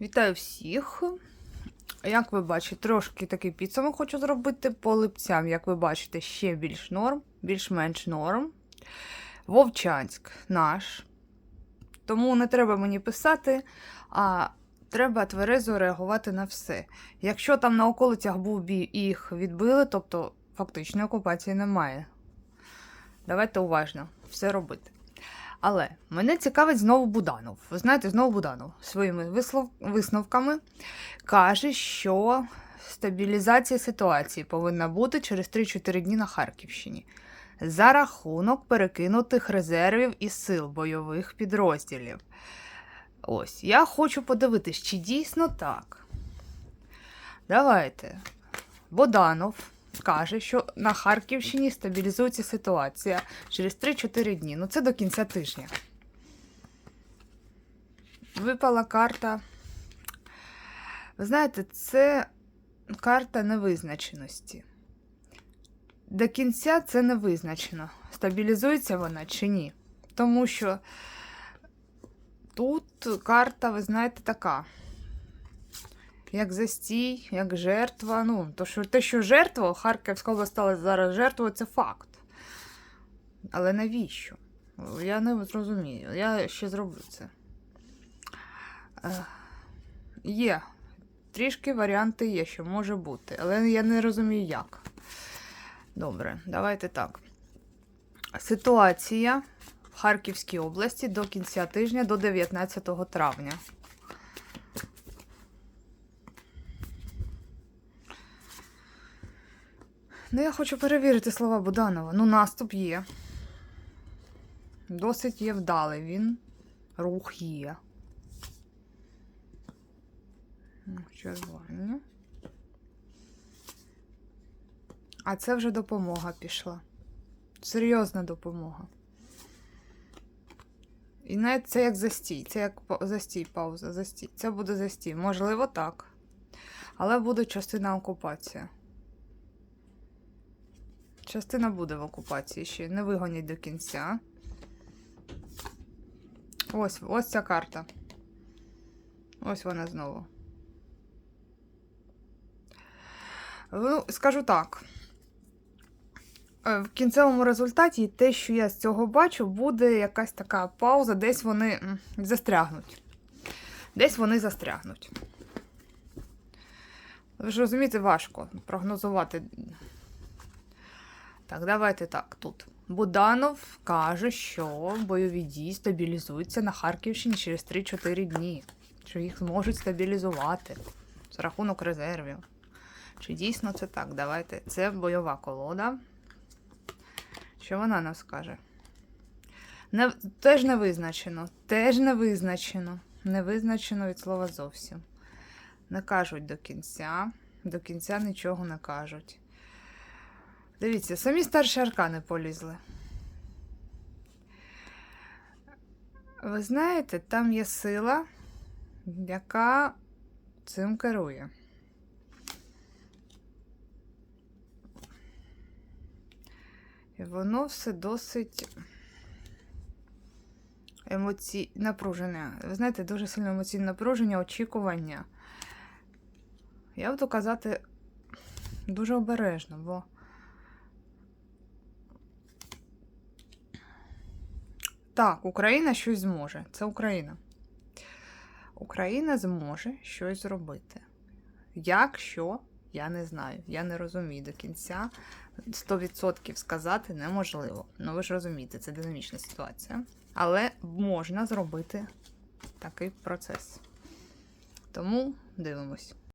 Вітаю всіх. Як ви бачите, трошки такий підсумок хочу зробити по липцям. Як ви бачите, ще більш норм, більш-менш норм. Вовчанськ наш. Тому не треба мені писати, а треба тверезо реагувати на все. Якщо там на околицях був бій і їх відбили, тобто фактичної окупації немає. Давайте уважно все робити. Але мене цікавить знову Буданов. Ви знаєте, знову Буданов своїми вислов... висновками каже, що стабілізація ситуації повинна бути через 3-4 дні на Харківщині за рахунок перекинутих резервів і сил бойових підрозділів. Ось, я хочу подивитись, чи дійсно так. Давайте. Боданов каже, що на Харківщині стабілізується ситуація через 3-4 дні. Ну, це до кінця тижня. Випала карта. Ви знаєте, це карта невизначеності. До кінця це не визначено, стабілізується вона чи ні. Тому що тут карта, ви знаєте, така. Як застій, як жертва. Ну, то, що, те, що жертва, Харківська область стала зараз жертвою, це факт. Але навіщо? Я не зрозумію. Я ще зроблю це. Е, Є. Трішки варіанти є, що може бути. Але я не розумію, як. Добре, давайте так. Ситуація в Харківській області до кінця тижня, до 19 травня. Ну, я хочу перевірити слова Буданова. Ну, наступ є. Досить є вдалий він. Рух є. Ну, Чергування. А це вже допомога пішла. Серйозна допомога. І навіть це як застій. Це як застій, пауза, застій. Це буде застій. Можливо, так. Але буде частина окупації. Частина буде в окупації ще. Не вигонять до кінця. Ось, ось ця карта. Ось вона знову. Ну, скажу так. Е, В кінцевому результаті те, що я з цього бачу, буде якась така пауза, десь вони застрягнуть. Десь вони застрягнуть. Ви ж розумієте, важко прогнозувати. Так, давайте так. Тут. Буданов каже, що бойові дії стабілізуються на Харківщині через 3-4 дні. Що їх зможуть стабілізувати за рахунок резервів. Чи дійсно це так? Давайте. Це бойова колода. Що вона нам скаже? Не, теж не визначено. Теж не визначено. Не визначено від слова зовсім. Не кажуть до кінця. До кінця нічого не кажуть. Дивіться, самі старші аркани полізли. Ви знаєте, там є сила, яка цим керує. І воно все досить емоці... напружене. Ви знаєте, дуже сильно емоційне напруження, очікування. Я буду казати дуже обережно, бо. Так, Україна щось зможе. Це Україна. Україна зможе щось зробити. Як, що, я не знаю. Я не розумію до кінця. 100% сказати неможливо. Ну, ви ж розумієте, це динамічна ситуація. Але можна зробити такий процес. Тому дивимось.